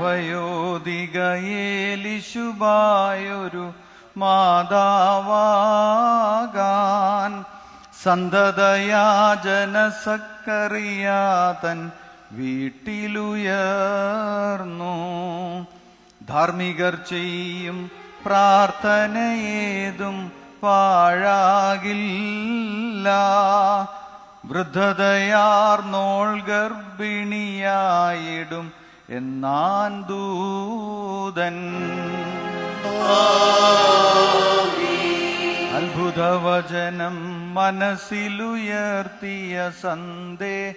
വയോധികയേലിശുബായൊരു മാതാവാകാൻ സന്തതയാ ജനസക്കറിയാതൻ വീട്ടിലുയർന്നു. ധാർമ്മികർ ചെയ്യും പ്രാർത്ഥനയേതും പാഴാകില്ല. വൃദ്ധതയാർ നോൾ ഗർഭിണിയായിടും എന്നാൻ ദൂതൻ. അത്ഭുതവചനം മനസ്സിലുയർത്തിയ സന്ദേഹത്താൽ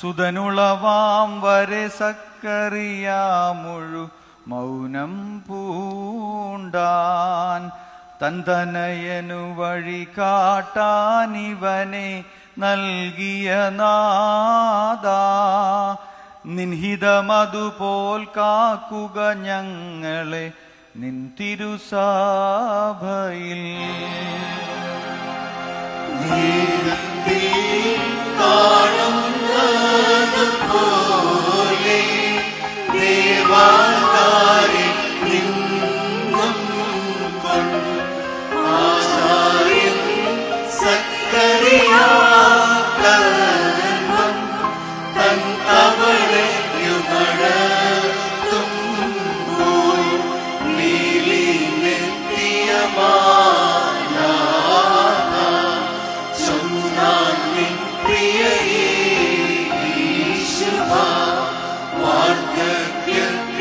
സുതനുളവാം വരെ സക്കറിയാമുഴു മൗനം പൂണ്ടാൻ തന്തനയനു വഴി കാട്ടാനിവനെ നൽകിയ നാദാ നിൻഹിതമതുപോൽ കാക്കുക ഞങ്ങളെ നിൻ തിരുസാഭയിൽ. തിരുസഭയിൽ